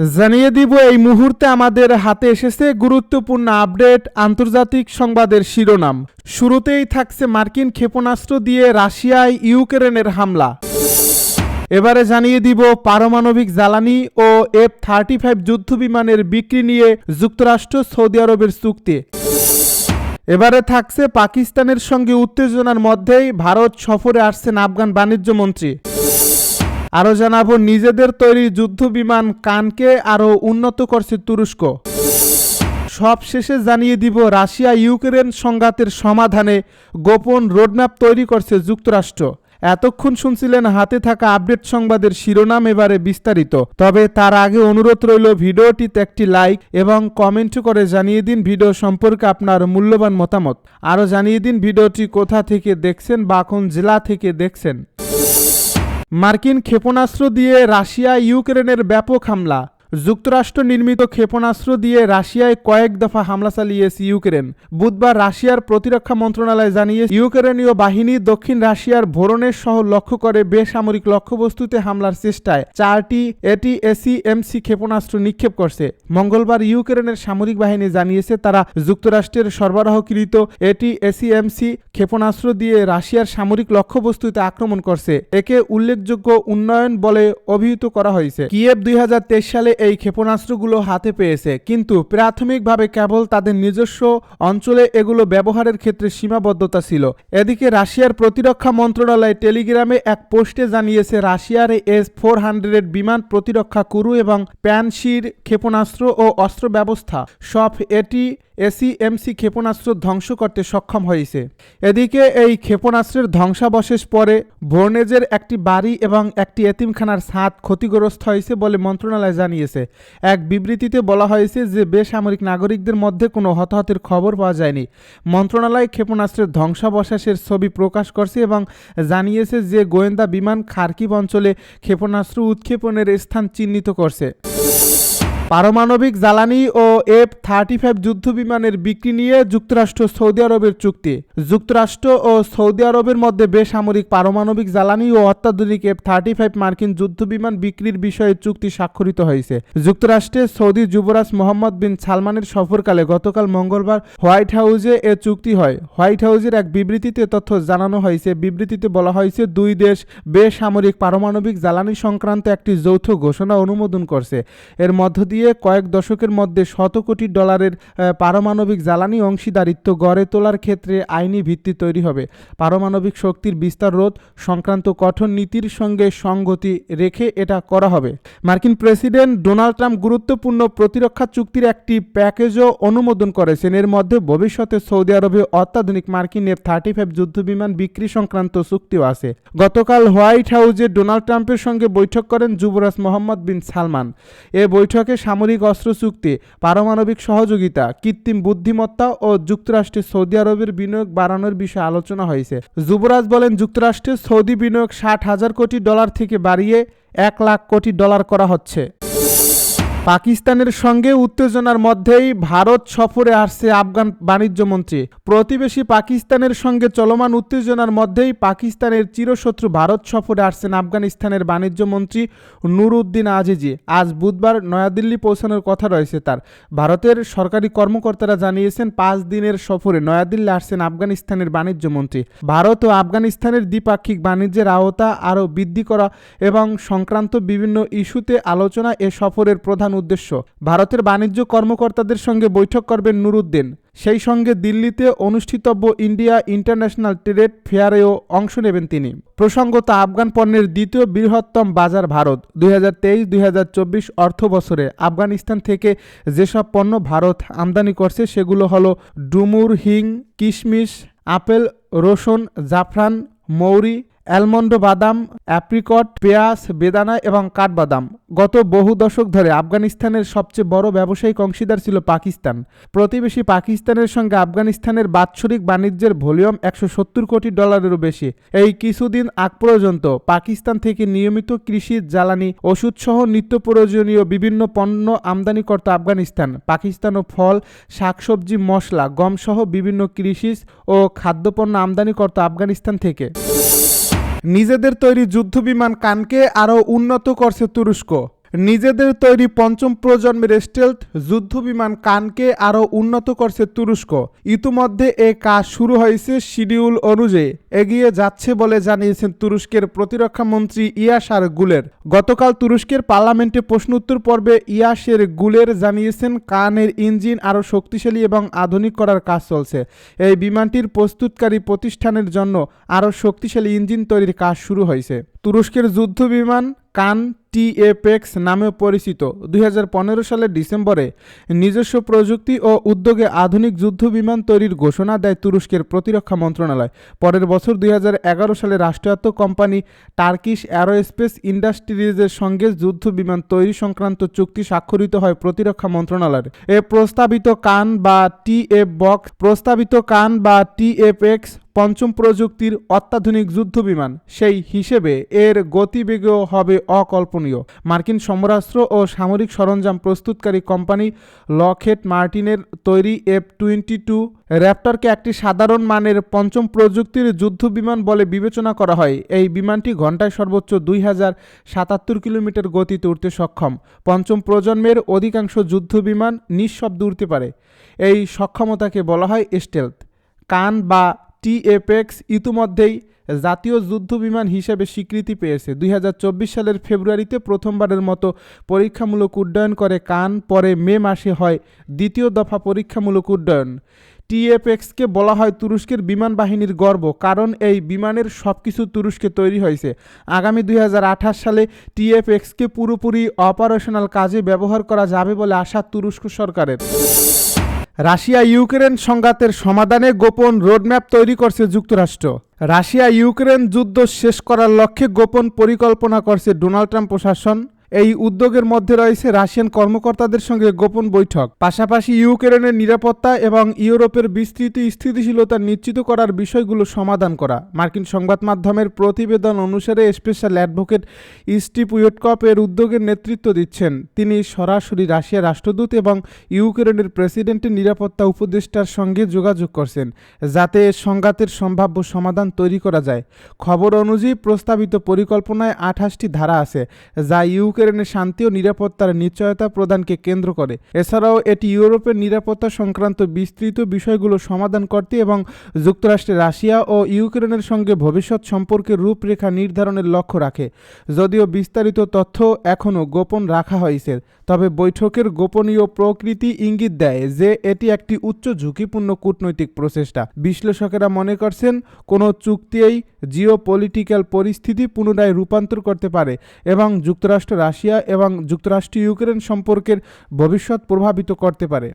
জানিয়ে দিব, এই মুহূর্তে আমাদের হাতে এসেছে গুরুত্বপূর্ণ আপডেট আন্তর্জাতিক সংবাদের শিরোনাম। শুরুতেই থাকছে মার্কিন ক্ষেপণাস্ত্র দিয়ে রাশিয়ায় ইউক্রেনের হামলা। এবারে জানিয়ে দিব, পারমাণবিক জ্বালানি ও এফ থার্টি ফাইভ যুদ্ধবিমানের বিক্রি নিয়ে যুক্তরাষ্ট্র সৌদি আরবের চুক্তি। এবারে থাকছে পাকিস্তানের সঙ্গে উত্তেজনার মধ্যেই ভারত সফরে আসছেন আফগান বাণিজ্য মন্ত্রী আরও জানাব, নিজেদের তৈরি যুদ্ধ বিমান কানকে আরও উন্নত করছে তুরস্ক। সব শেষে জানিয়ে দিব, রাশিয়া ইউক্রেন সংঘাতের সমাধানে গোপন রোডম্যাপ তৈরি করছে যুক্তরাষ্ট্র। এতক্ষণ শুনছিলেন হাতে থাকা আপডেট সংবাদের শিরোনাম এবারে বিস্তারিত। তবে তার আগে অনুরোধ রইল, ভিডিওটিতে একটি লাইক এবং কমেন্ট করে জানিয়ে দিন ভিডিও সম্পর্কে আপনার মূল্যবান মতামত। আরও জানিয়ে দিন ভিডিওটি কোথা থেকে দেখছেন বা কোন জেলা থেকে দেখছেন। মার্কিন ক্ষেপণাস্ত্র দিয়ে রাশিয়া ইউক্রেনের ব্যাপক হামলা। যুক্তরাষ্ট্র নির্মিত ক্ষেপণাস্ত্র দিয়ে রাশিয়ায় কয়েক দফা হামলা চালিয়েছে ইউক্রেন। বুধবার রাশিয়ার প্রতিরক্ষা মন্ত্রণালয় জানিয়ে, ইউক্রেনীয় বাহিনী দক্ষিণ রাশিয়ার ভোরনের শহর লক্ষ্য করে বেসামরিক লক্ষ্যবস্তুতে হামলার চেষ্টায় চারটি এটিএসি এমসি ক্ষেপণাস্ত্র নিক্ষেপ করছে। মঙ্গলবার ইউক্রেনের সামরিক বাহিনী জানিয়েছে, তারা যুক্তরাষ্ট্রের সরবরাহকৃত এটিএসিএমসি ক্ষেপণাস্ত্র দিয়ে রাশিয়ার সামরিক লক্ষ্যবস্তুতে আক্রমণ করছে। একে উল্লেখযোগ্য উন্নয়ন বলে অভিহিত করা হয়েছে। কিয়েভ দুই সালে এই ক্ষেপণাস্ত্রগুলো হাতে পেয়েছে, কিন্তু প্রাথমিকভাবে কেবল তাদের নিজস্ব অঞ্চলে এগুলো ব্যবহারের ক্ষেত্রে সীমাবদ্ধতা ছিল। এদিকে রাশিয়ার প্রতিরক্ষা মন্ত্রণালয় টেলিগ্রামে এক পোস্টে জানিয়েছে, রাশিয়ার এস ফোর হান্ড্রেড বিমান প্রতিরক্ষা কুরু এবং প্যানশির ক্ষেপণাস্ত্র ও অস্ত্র ব্যবস্থা সব এটি এসিএমসি ক্ষেপণাস্ত্র ধ্বংস করতে সক্ষম হয়েছে। এদিকে এই ক্ষেপণাস্ত্রের ধ্বংসাবশেষ পরে ভোর্নেজের একটি বাড়ি এবং একটি এতিমখানার ছাদ ক্ষতিগ্রস্ত হয়েছে বলে মন্ত্রণালয় জানিয়েছে। এক বিবৃতিতে বলা হয়েছে যে বেসামরিক নাগরিকদের মধ্যে কোনো হতাহতের খবর পাওয়া যায়নি। মন্ত্রণালয় ক্ষেপণাস্ত্রের ধ্বংসাবশেষের ছবি প্রকাশ করছে এবং জানিয়েছে যে গোয়েন্দা বিমান খার্কিব অঞ্চলে ক্ষেপণাস্ত্র উৎক্ষেপণের স্থান চিহ্নিত করছে। পারমাণবিক জ্বালানি ও এফ থার্টি ফাইভ যুদ্ধবিমানের বিক্রি নিয়ে যুক্তরাষ্ট্র সৌদি আরবের চুক্তি। যুক্তরাষ্ট্র ও সৌদি আরবের মধ্যে বেসামরিক পারমাণবিক জ্বালানি ও অত্যাধুনিক এফ থার্টি ফাইভ মার্কিন যুদ্ধবিমান বিক্রির বিষয়ে চুক্তি স্বাক্ষরিত হয়েছে। যুক্তরাষ্ট্রে সৌদি যুবরাজ মোহাম্মদ বিন সালমানের সফরকালে গতকাল মঙ্গলবার হোয়াইট হাউসে এ চুক্তি হয়। হোয়াইট হাউসের এক বিবৃতিতে তথ্য জানানো হয়েছে। বিবৃতিতে বলা হয়েছে, দুই দেশ বেসামরিক পারমাণবিক জ্বালানি সংক্রান্ত একটি যৌথ ঘোষণা অনুমোদন করছে। এর মধ্য দিয়ে কয়েক দশকের মধ্যে শত কোটি ডলারের পারমাণবিক জ্বালানি অংশীদারিত্ব গড়ে তোলার ক্ষেত্রে আইনি ভিত্তি তৈরি হবে। পারমাণবিক শক্তির বিস্তার রোধ সংক্রান্ত কঠোর নীতির সঙ্গে সঙ্গতি রেখে এটা করা হবে। মার্কিন প্রেসিডেন্ট ডোনাল্ড ট্রাম্প গুরুত্বপূর্ণ প্রতিরক্ষা চুক্তির একটি প্যাকেজও অনুমোদন করেছেন। এর মধ্যে ভবিষ্যতে সৌদি আরবে অত্যাধুনিক মার্কিন এফ থার্টি ফাইভ যুদ্ধবিমান বিক্রি সংক্রান্ত চুক্তিও আছে। গতকাল হোয়াইট হাউসে ডোনাল্ড ট্রাম্পের সঙ্গে বৈঠক করেন যুবরাজ মোহাম্মদ বিন সালমান। এ বৈঠকে সামরিক অস্ত্র চুক্তি পারমাণবিক সহযোগিতা, কৃত্রিম বুদ্ধিমত্তা ও যুক্তরাষ্ট্রে সৌদি আরবের বিনিয়োগ বাড়ানোর বিষয়ে আলোচনা হয়েছে। যুবরাজ বলেন যুক্তরাষ্ট্রে সৌদি বিনিয়োগ ষাট হাজার কোটি ডলার থেকে বাড়িয়ে এক লাখ কোটি ডলার করা হচ্ছে। পাকিস্তানের সঙ্গে উত্তেজনার মধ্যেই ভারত সফরে আসছে আফগান বাণিজ্য মন্ত্রী। প্রতিবেশী পাকিস্তানের সঙ্গে চলমান উত্তেজনার মধ্যেই পাকিস্তানের চিরশত্রু ভারত সফরে আসছেন আফগানিস্তানের বাণিজ্য মন্ত্রী আজিজি। আজ বুধবার নয়াদিল্লি পৌঁছানোর কথা রয়েছে তার। ভারতের সরকারি কর্মকর্তারা জানিয়েছেন, পাঁচ দিনের সফরে নয়াদিল্লি আসছেন আফগানিস্তানের বাণিজ্য মন্ত্রী। ভারত ও আফগানিস্তানের দ্বিপাক্ষিক বাণিজ্যের আওতা আরও বৃদ্ধি করা এবং সংক্রান্ত বিভিন্ন ইস্যুতে আলোচনা এ সফরের প্রধান উদ্দেশ্য। ভারতের বাণিজ্য কর্মকর্তাদের সঙ্গে বৈঠক করবেন নুরুদ্দিন। সেই সঙ্গে দিল্লিতে অনুষ্ঠিতব্য ইন্ডিয়া ইন্টারন্যাশনাল ট্রেড ফেয়ারেও অংশ নেবেন তিনি। প্রসঙ্গত আফগান পণ্যের দ্বিতীয় বৃহত্তম বাজার ভারত। দুই হাজার তেইশ দুই হাজার চব্বিশ অর্থ বছরে আফগানিস্তান থেকে যেসব পণ্য ভারত আমদানি করছে, সেগুলো হলো ডুমুর হিং, কিশমিশ, আপেল, রসুন, জাফরান, মৌরি অ্যালমন্ড বাদাম, অ্যাপ্রিকট, পেঁয়াজ, বেদানা এবং কাঠবাদাম। গত বহু দশক ধরে আফগানিস্তানের সবচেয়ে বড় ব্যবসায়িক অংশীদার ছিল পাকিস্তান। প্রতিবেশী পাকিস্তানের সঙ্গে আফগানিস্তানের বাৎসরিক বাণিজ্যের ভলিউম একশো সত্তর কোটি ডলারেরও বেশি। এই কিছুদিন আগ পর্যন্ত পাকিস্তান থেকে নিয়মিত কৃষি, জ্বালানি ওষুধসহ নিত্য প্রয়োজনীয় বিভিন্ন পণ্য আমদানি করত আফগানিস্তান। পাকিস্তান ও ফল, শাকসবজি, মশলা, গমসহ বিভিন্ন কৃষি ও খাদ্যপণ্য আমদানি করত আফগানিস্তান থেকে। নিজেদের তৈরি যুদ্ধবিমান কানকে আরও উন্নত করছে তুরস্ক। নিজেদের তৈরি পঞ্চম প্রজন্মের স্টেলথ যুদ্ধবিমান কানকে আরও উন্নত করছে তুরস্ক। ইতিমধ্যে এ কাজ শুরু হয়েছে শিডিউল অনুযায়ী। এগিয়ে যাচ্ছে বলে জানিয়েছেন তুরস্কের প্রতিরক্ষা মন্ত্রী ইয়াসার গুলের। গতকাল তুরস্কের পার্লামেন্টে প্রশ্নোত্তর পর্বে ইয়াসের গুলের জানিয়েছেন, কানের ইঞ্জিন আরও শক্তিশালী এবং আধুনিক করার কাজ চলছে। এই বিমানটির প্রস্তুতকারী প্রতিষ্ঠানের জন্য আরও শক্তিশালী ইঞ্জিন তৈরির কাজ শুরু হয়েছে। তুরস্কের যুদ্ধ বিমান কান টিএপেক্স নামে পরিচিত। দুই হাজার পনেরো সালের ডিসেম্বরে নিজস্ব প্রযুক্তি ও উদ্যোগে আধুনিক যুদ্ধ বিমান তৈরির ঘোষণা দেয় তুরস্কের প্রতিরক্ষা মন্ত্রণালয়। পরের বছর দুই হাজার এগারো সালে রাষ্ট্রায়ত্ত কোম্পানি টার্কিশ অ্যারোস্পেস ইন্ডাস্ট্রিজের সঙ্গে যুদ্ধ বিমান তৈরি সংক্রান্ত চুক্তি স্বাক্ষরিত হয় প্রতিরক্ষা মন্ত্রণালয়ের। এ প্রস্তাবিত কান বা টিএফ বক্স প্রস্তাবিত কান বা টিএফএক্স পঞ্চম প্রযুক্তির অত্যাধুনিক যুদ্ধ বিমান সেই হিসেবে এর গতিবেগও হবে অকল্পনীয়। মার্কিন সমরাস্ত্র ও সামরিক সরঞ্জাম প্রস্তুতকারী কোম্পানি লকহেড মার্টিনের তৈরি এফ টোয়েন্টি টু র্যাপটরকে একটি সাধারণ মানের পঞ্চম প্রযুক্তির যুদ্ধ বিমান বলে বিবেচনা করা হয়। এই বিমানটি ঘন্টায় সর্বোচ্চ দুই হাজার সাতাত্তর কিলোমিটার গতিতে উঠতে সক্ষম। পঞ্চম প্রজন্মের অধিকাংশ যুদ্ধ বিমান নিঃশব্দ উড়তে পারে। এই সক্ষমতাকে বলা হয় স্টেলথ। কান বা টিএপেক্স ইতিমধ্যেই জাতীয় যুদ্ধ বিমান হিসেবে স্বীকৃতি পেয়েছে। দুই হাজার চব্বিশ সালের ফেব্রুয়ারিতে প্রথমবারের মতো পরীক্ষামূলক উড্ডয়ন করে কান, পরে মে মাসে হয় দ্বিতীয় দফা পরীক্ষামূলক উড্ডয়ন। টিএফএক্সকে বলা হয় তুরস্কের বিমান বাহিনীর গর্ব, কারণ এই বিমানের সব কিছু তুরস্কে তৈরি হয়েছে। আগামী দুই হাজার আঠাশ সালে টিএফএক্সকে পুরোপুরি অপারেশনাল কাজে ব্যবহার করা যাবে বলে আশা তুরস্ক সরকারের। রাশিয়া ইউক্রেন সংঘাতের সমাধানে গোপন রোডম্যাপ তৈরি করছে যুক্তরাষ্ট্র। রাশিয়া ইউক্রেন যুদ্ধ শেষ করার লক্ষ্যে গোপন পরিকল্পনা করছে ডোনাল্ড ট্রাম্প প্রশাসন। এই উদ্যোগের মধ্যে রয়েছে রাশিয়ান কর্মকর্তাদের সঙ্গে গোপন বৈঠক, পাশাপাশি ইউক্রেনের নিরাপত্তা এবং ইউরোপের বিস্তৃত স্থিতিশীলতা নিশ্চিত করার বিষয়গুলো সমাধান করা। মার্কিন সংবাদ মাধ্যমের প্রতিবেদন অনুসারে স্পেশাল অ্যাডভোকেট স্টিভ উইটকপ এর উদ্যোগের নেতৃত্ব দিচ্ছেন। তিনি সরাসরি রাশিয়ার রাষ্ট্রদূত এবং ইউক্রেনের প্রেসিডেন্টের নিরাপত্তা উপদেষ্টার সঙ্গে যোগাযোগ করছেন, যাতে সংঘাতের সম্ভাব্য সমাধান তৈরি করা যায়। খবর অনুযায়ী প্রস্তাবিত পরিকল্পনায় আঠাশটি ধারা আছে, যা ইউক্রেনের শান্তি ও নিরাপত্তার নিশ্চয়তা প্রদানকে কেন্দ্র করে। এছাড়াও এটি ইউরোপের নিরাপত্তা সংক্রান্ত বিস্তৃত বিষয়গুলো সমাধান করতে এবং যুক্তরাষ্ট্রে রাশিয়া ও ইউক্রেনের সঙ্গে ভবিষ্যৎ সম্পর্কের রূপরেখা নির্ধারণের লক্ষ্য রাখে। যদিও বিস্তারিত তথ্য এখনও গোপন রাখা হয়েছে, তবে বৈঠকের গোপনীয় প্রকৃতি ইঙ্গিত দেয় যে এটি একটি উচ্চ ঝুঁকিপূর্ণ কূটনৈতিক প্রচেষ্টা। বিশ্লেষকেরা মনে করছেন, কোনো চুক্তিই জিও পলিটিক্যাল পরিস্থিতি পুনরায় রূপান্তর করতে পারে এবং যুক্তরাষ্ট্র রাশিয়া এবং যুক্তরাষ্ট্র ইউক্রেন সম্পর্কের ভবিষ্যৎ প্রভাবিত করতে পারে।